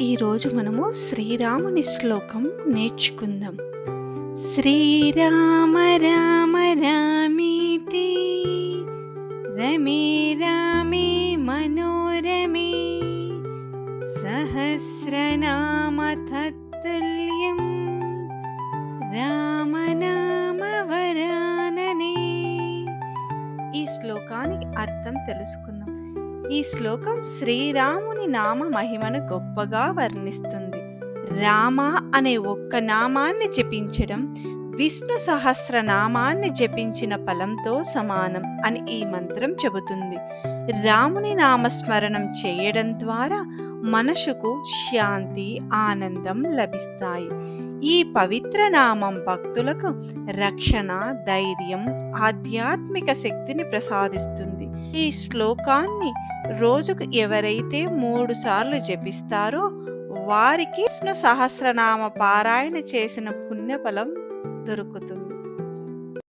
ఈరోజు మనము శ్రీరాముని శ్లోకం నేర్చుకుందాం. శ్రీరామ రామ రామీతి రమే రామే మనోరమే సహస్రనామ తత్తుల్యం రామనామ వరాననే. ఈ శ్లోకానికి అర్థం తెలుసుకుందాం. ఈ శ్లోకం శ్రీరాముని నామ మహిమను గొప్పగా వర్ణిస్తుంది. రామ అనే ఒక్క నామాన్ని జపించడం విష్ణు సహస్రనామాన్ని జపించిన ఫలంతో సమానం అని ఈ మంత్రం చెబుతుంది. రాముని నామస్మరణం చేయడం ద్వారా మనసుకు శాంతి ఆనందం లభిస్తాయి. ఈ పవిత్ర నామం భక్తులకు రక్షణ ధైర్యం ఆధ్యాత్మిక శక్తిని ప్రసాదిస్తుంది. ఈ శ్లోకాన్ని రోజుకు ఎవరైతే మూడు సార్లు జపిస్తారో వారికి విష్ణు సహస్రనామ పారాయణ చేసిన పుణ్యఫలం దొరుకుతుంది.